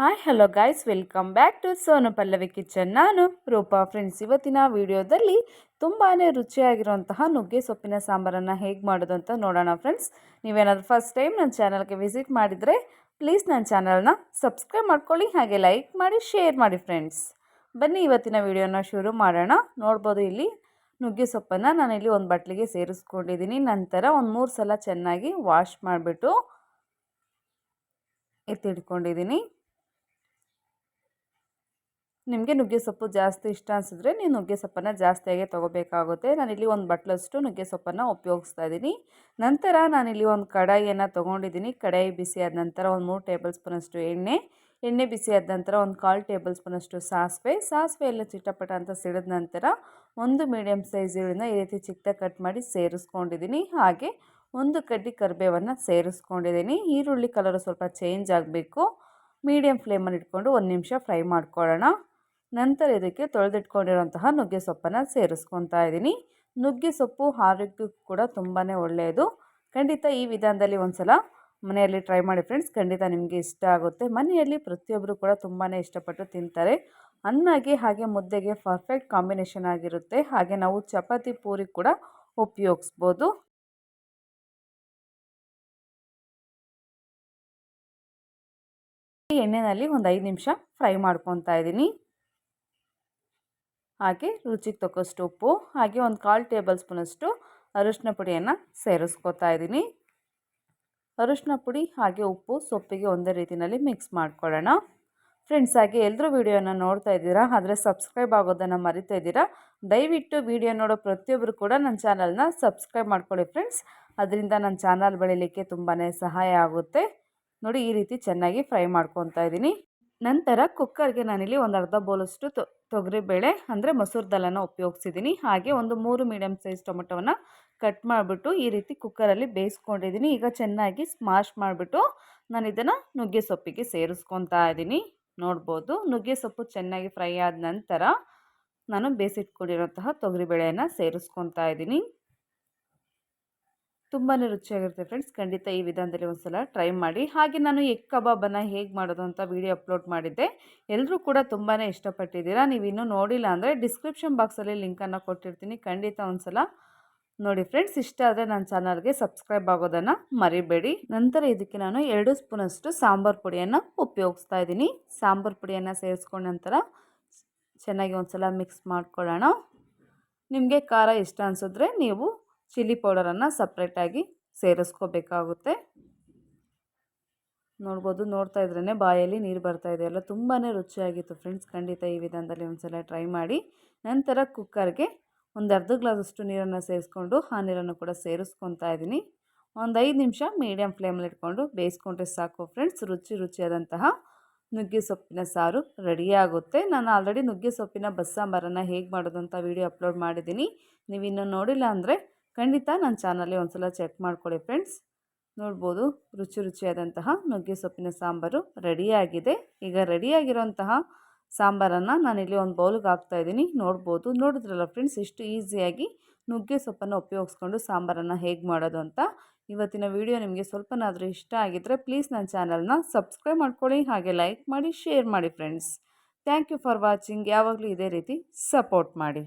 Hi, hello guys welcome back to Sonu Pallavi kitchen ನಾನು Roopa. Friends ಇವತ್ತಿನ ವಿಡಿಯೋದಲ್ಲಿ ತುಂಬಾ ರುಚಿಯಾಗಿರುವಂತಹ ನುಗ್ಗೆ ಸೊಪ್ಪಿನ ಸಾಂಬಾರನ್ನು ಹೇಗೆ ಮಾಡೋದು ಅಂತ ನೋಡೋಣ ಫ್ರೆಂಡ್ಸ್ ನೀವೇನಾದರೂ ಫಸ್ಟ್ ಟೈಮ್ ನನ್ನ ಚಾನಲ್ಗೆ ವಿಸಿಟ್ ಮಾಡಿದರೆ ಪ್ಲೀಸ್ ನನ್ನ ಚಾನಲ್ನ ಸಬ್ಸ್ಕ್ರೈಬ್ ಮಾಡ್ಕೊಳ್ಳಿ, ಹಾಗೆ ಲೈಕ್ ಮಾಡಿ ಶೇರ್ ಮಾಡಿ ಫ್ರೆಂಡ್ಸ್ ಬನ್ನಿ, ಇವತ್ತಿನ ವಿಡಿಯೋನ ಶುರು ಮಾಡೋಣ. ನೋಡ್ಬೋದು ಇಲ್ಲಿ ನುಗ್ಗೆ ಸೊಪ್ಪನ್ನು ನಾನಿಲ್ಲಿ ಒಂದು ಬಟ್ಲಿಗೆ ಸೇರಿಸ್ಕೊಂಡಿದ್ದೀನಿ. ನಂತರ ಒಂದು ಮೂರು ಸಲ ಚೆನ್ನಾಗಿ ವಾಶ್ ಮಾಡಿಬಿಟ್ಟು ಎತ್ತಿಟ್ಕೊಂಡಿದ್ದೀನಿ. ನಿಮಗೆ ನುಗ್ಗೆ ಸೊಪ್ಪು ಜಾಸ್ತಿ ಇಷ್ಟ ಅನಿಸಿದ್ರೆ ನೀವು ನುಗ್ಗೆ ಸೊಪ್ಪನ್ನು ಜಾಸ್ತಿಯಾಗಿ ತೊಗೋಬೇಕಾಗುತ್ತೆ. ನಾನಿಲ್ಲಿ ಒಂದು ಬಟ್ಲಷ್ಟು ನುಗ್ಗೆ ಸೊಪ್ಪನ್ನು ಉಪಯೋಗಿಸ್ತಾ ಇದ್ದೀನಿ. ನಂತರ ನಾನಿಲ್ಲಿ ಒಂದು ಕಡಾಯಿಯನ್ನು ತೊಗೊಂಡಿದ್ದೀನಿ. ಕಡಾಯಿ ಬಿಸಿ ಆದ ನಂತರ ಒಂದು ಮೂರು ಟೇಬಲ್ ಸ್ಪೂನಷ್ಟು ಎಣ್ಣೆ ಎಣ್ಣೆ ಬಿಸಿ ಆದ ನಂತರ ಒಂದು ಕಾಲು ಟೇಬಲ್ ಸ್ಪೂನಷ್ಟು ಸಾಸಿವೆ. ಸಾಸಿವೆ ಎಲ್ಲ ಚಿಟ್ಟಪಟ ಅಂತ ಸಿಡಿದ ನಂತರ ಒಂದು ಮೀಡಿಯಮ್ ಸೈಜ್ ಈರುಳ್ಳಿನ ಈ ರೀತಿ ಚಿಕ್ಕ ಕಟ್ ಮಾಡಿ ಸೇರಿಸ್ಕೊಂಡಿದ್ದೀನಿ. ಹಾಗೆ ಒಂದು ಕಡ್ಡಿ ಕರಿಬೇವನ್ನು ಸೇರಿಸ್ಕೊಂಡಿದ್ದೀನಿ. ಈರುಳ್ಳಿ ಕಲರು ಸ್ವಲ್ಪ ಚೇಂಜ್ ಆಗಬೇಕು. ಮೀಡಿಯಮ್ ಫ್ಲೇಮಲ್ಲಿ ಇಟ್ಕೊಂಡು ಒಂದು ನಿಮಿಷ ಫ್ರೈ ಮಾಡ್ಕೊಳ್ಳೋಣ. ನಂತರ ಇದಕ್ಕೆ ತೊಳೆದಿಟ್ಕೊಂಡಿರುವಂತಹ ನುಗ್ಗೆ ಸೊಪ್ಪನ್ನು ಸೇರಿಸ್ಕೊತಾ ಇದ್ದೀನಿ. ನುಗ್ಗೆ ಸೊಪ್ಪು ಆರೋಗ್ಯಕ್ಕೂ ಕೂಡ ತುಂಬಾ ಒಳ್ಳೆಯದು. ಖಂಡಿತ ಈ ವಿಧಾನದಲ್ಲಿ ಒಂದು ಸಲ ಮನೆಯಲ್ಲಿ ಟ್ರೈ ಮಾಡಿ ಫ್ರೆಂಡ್ಸ್ ಖಂಡಿತ ನಿಮಗೆ ಇಷ್ಟ ಆಗುತ್ತೆ. ಮನೆಯಲ್ಲಿ ಪ್ರತಿಯೊಬ್ಬರು ಕೂಡ ತುಂಬಾ ಇಷ್ಟಪಟ್ಟು ತಿಂತಾರೆ. ಅನ್ನಾಗಿ ಹಾಗೆ ಮುದ್ದೆಗೆ ಪರ್ಫೆಕ್ಟ್ ಕಾಂಬಿನೇಷನ್ ಆಗಿರುತ್ತೆ. ಹಾಗೆ ನಾವು ಚಪಾತಿ ಪೂರಿ ಕೂಡ ಉಪಯೋಗಿಸ್ಬೋದು. ಎಣ್ಣೆಯಲ್ಲಿ ಒಂದು ಐದು ನಿಮಿಷ ಫ್ರೈ ಮಾಡ್ಕೊತಾ ಇದ್ದೀನಿ. ಹಾಗೆ ರುಚಿಗೆ ತಕ್ಕಷ್ಟು ಉಪ್ಪು, ಹಾಗೆ ಒಂದು ಕಾಲು ಟೇಬಲ್ ಸ್ಪೂನಷ್ಟು ಅರಿಶಿನ ಪುಡಿಯನ್ನು ಸೇರಿಸ್ಕೊತಾ ಇದ್ದೀನಿ. ಅರಿಶಿನ ಪುಡಿ ಹಾಗೆ ಉಪ್ಪು ಸೊಪ್ಪಿಗೆ ಒಂದೇ ರೀತಿಯಲ್ಲಿ ಮಿಕ್ಸ್ ಮಾಡ್ಕೊಳ್ಳೋಣ. ಫ್ರೆಂಡ್ಸ್ ಹಾಗೆ ಎಲ್ಲರೂ ವೀಡಿಯೋನ ನೋಡ್ತಾ ಇದ್ದೀರಾ? ಆದರೆ ಸಬ್ಸ್ಕ್ರೈಬ್ ಆಗೋದನ್ನು ಮರಿತಾ ಇದ್ದೀರಾ? ದಯವಿಟ್ಟು ವೀಡಿಯೋ ನೋಡೋ ಪ್ರತಿಯೊಬ್ಬರು ಕೂಡ ನನ್ನ ಚಾನಲ್ನ ಸಬ್ಸ್ಕ್ರೈಬ್ ಮಾಡ್ಕೊಳ್ಳಿ ಫ್ರೆಂಡ್ಸ್ ಅದರಿಂದ ನನ್ನ ಚಾನಲ್ ಬೆಳೀಲಿಕ್ಕೆ ತುಂಬಾ ಸಹಾಯ ಆಗುತ್ತೆ. ನೋಡಿ ಈ ರೀತಿ ಚೆನ್ನಾಗಿ ಫ್ರೈ ಮಾಡ್ಕೊತಾ ಇದ್ದೀನಿ. ನಂತರ ಕುಕ್ಕರ್ಗೆ ನಾನಿಲ್ಲಿ ಒಂದು ಅರ್ಧ ಬೋಲಷ್ಟು ತೊಗರಿಬೇಳೆ ಅಂದರೆ ಮೊಸರು ದಲನ ಉಪಯೋಗಿಸಿದ್ದೀನಿ ಹಾಗೆ ಒಂದು ಮೂರು ಮೀಡಿಯಮ್ ಸೈಜ್ ಟೊಮೆಟೊವನ್ನು ಕಟ್ ಮಾಡಿಬಿಟ್ಟು ಈ ರೀತಿ ಕುಕ್ಕರಲ್ಲಿ ಬೇಯಿಸ್ಕೊಂಡಿದ್ದೀನಿ ಈಗ ಚೆನ್ನಾಗಿ ಸ್ಮಾಶ್ ಮಾಡಿಬಿಟ್ಟು ನಾನು ಇದನ್ನು ನುಗ್ಗೆ ಸೊಪ್ಪಿಗೆ ಸೇರಿಸ್ಕೊತಾ ಇದ್ದೀನಿ ನೋಡ್ಬೋದು. ನುಗ್ಗೆ ಸೊಪ್ಪು ಚೆನ್ನಾಗಿ ಫ್ರೈ ಆದ ನಂತರ ನಾನು ಬೇಯಿಸಿಟ್ಕೊಂಡಿರೋಂತಹ ತೊಗರಿಬೇಳೆಯನ್ನು ಸೇರಿಸ್ಕೊತಾ ಇದ್ದೀನಿ ತುಂಬಾ ರುಚಿಯಾಗಿರುತ್ತೆ ಫ್ರೆಂಡ್ಸ್. ಖಂಡಿತ ಈ ವಿಧಾನದಲ್ಲಿ ಒಂದು ಸಲ ಟ್ರೈ ಮಾಡಿ. ಹಾಗೆ ನಾನು ಎಗ್ ಕಬಾಬನ್ನು ಹೇಗೆ ಮಾಡೋದು ಅಂತ ವಿಡಿಯೋ ಅಪ್ಲೋಡ್ ಮಾಡಿದ್ದೆ. ಎಲ್ಲರೂ ಕೂಡ ತುಂಬಾ ಇಷ್ಟಪಟ್ಟಿದ್ದೀರಾ. ನೀವು ಇನ್ನೂ ನೋಡಿಲ್ಲ ಅಂದರೆ ಡಿಸ್ಕ್ರಿಪ್ಷನ್ ಬಾಕ್ಸಲ್ಲಿ ಲಿಂಕನ್ನು ಕೊಟ್ಟಿರ್ತೀನಿ. ಖಂಡಿತ ಒಂದು ಸಲ ನೋಡಿ ಫ್ರೆಂಡ್ಸ್. ಇಷ್ಟ ಆದರೆ ನನ್ನ ಚಾನಲ್ಗೆ ಸಬ್ಸ್ಕ್ರೈಬ್ ಆಗೋದನ್ನು ಮರಿಬೇಡಿ. ನಂತರ ಇದಕ್ಕೆ ನಾನು ಎರಡು ಸ್ಪೂನಷ್ಟು ಸಾಂಬಾರು ಪುಡಿಯನ್ನು ಉಪಯೋಗಿಸ್ತಾ ಇದ್ದೀನಿ. ಸಾಂಬಾರು ಪುಡಿಯನ್ನು ಸೇರಿಸ್ಕೊಂಡ ನಂತರ ಚೆನ್ನಾಗಿ ಒಂದು ಸಲ ಮಿಕ್ಸ್ ಮಾಡ್ಕೊಳ್ಳೋಣ. ನಿಮಗೆ ಖಾರ ಇಷ್ಟ ಅನಿಸಿದ್ರೆ ನೀವು ಚಿಲ್ಲಿ ಪೌಡರನ್ನು ಸಪ್ರೇಟಾಗಿ ಸೇರಿಸ್ಕೋಬೇಕಾಗುತ್ತೆ. ನೋಡ್ಬೋದು, ನೋಡ್ತಾ ಇದ್ರೇ ಬಾಯಲ್ಲಿ ನೀರು ಬರ್ತಾ ಇದೆಯಲ್ಲ ತುಂಬಾ ರುಚಿಯಾಗಿತ್ತು ಫ್ರೆಂಡ್ಸ್. ಖಂಡಿತ ಈ ವಿಧಾನದಲ್ಲಿ ಒಂದ್ಸಲ ಟ್ರೈ ಮಾಡಿ. ನಂತರ ಕುಕ್ಕರ್ಗೆ ಒಂದು ಅರ್ಧ ಗ್ಲಾಸಷ್ಟು ನೀರನ್ನು ಸೇರಿಸ್ಕೊಂಡು ಆ ನೀರನ್ನು ಕೂಡ ಸೇರಿಸ್ಕೊತಾ ಇದ್ದೀನಿ ಒಂದು ಐದು ನಿಮಿಷ ಮೀಡಿಯಮ್ ಫ್ಲೇಮಲ್ಲಿ ಇಟ್ಕೊಂಡು ಬೇಯಿಸ್ಕೊಂಡ್ರೆ ಸಾಕು ಫ್ರೆಂಡ್ಸ್. ರುಚಿ ರುಚಿಯಾದಂತಹ ನುಗ್ಗೆ ಸೊಪ್ಪಿನ ಸಾರು ರೆಡಿಯಾಗುತ್ತೆ ನಾನು ಆಲ್ರೆಡಿ ನುಗ್ಗೆ ಸೊಪ್ಪಿನ, ಬಸ್ಸಾಂಬಾರನ್ನು ಹೇಗೆ ಮಾಡೋದು ಅಂತ ವೀಡಿಯೋ ಅಪ್ಲೋಡ್ ಮಾಡಿದ್ದೀನಿ. ನೀವು ಇನ್ನೂ ನೋಡಿಲ್ಲ ಅಂದರೆ ಖಂಡಿತ ನನ್ನ ಚಾನಲ್ಲಿ ಒಂದು ಸಲ ಚೆಕ್ ಮಾಡ್ಕೊಳ್ಳಿ ಫ್ರೆಂಡ್ಸ್ ನೋಡ್ಬೋದು, ರುಚಿ ರುಚಿಯಾದಂತಹ ನುಗ್ಗೆ ಸೊಪ್ಪಿನ ಸಾಂಬಾರು ರೆಡಿಯಾಗಿದೆ. ಈಗ ರೆಡಿಯಾಗಿರುವಂತಹ ಸಾಂಬಾರನ್ನು ನಾನಿಲ್ಲಿ ಒಂದು ಬೌಲ್ಗೆ ಹಾಕ್ತಾಯಿದ್ದೀನಿ ನೋಡ್ಬೋದು, ನೋಡಿದ್ರಲ್ಲ ಫ್ರೆಂಡ್ಸ್ ಇಷ್ಟು ಈಸಿಯಾಗಿ ನುಗ್ಗೆ ಸೊಪ್ಪನ್ನು ಉಪಯೋಗಿಸ್ಕೊಂಡು ಸಾಂಬಾರನ್ನು ಹೇಗೆ ಮಾಡೋದು ಅಂತ. ಇವತ್ತಿನ ವಿಡಿಯೋ ನಿಮಗೆ ಸ್ವಲ್ಪನಾದರೂ ಇಷ್ಟ ಆಗಿದ್ದರೆ ಪ್ಲೀಸ್ ನನ್ನ ಚಾನಲ್ನ ಸಬ್ಸ್ಕ್ರೈಬ್ ಮಾಡ್ಕೊಳ್ಳಿ, ಹಾಗೆ ಲೈಕ್ ಮಾಡಿ ಶೇರ್ ಮಾಡಿ friends thank you for watching ಯಾವಾಗಲೂ ಇದೇ ರೀತಿ ಸಪೋರ್ಟ್ ಮಾಡಿ.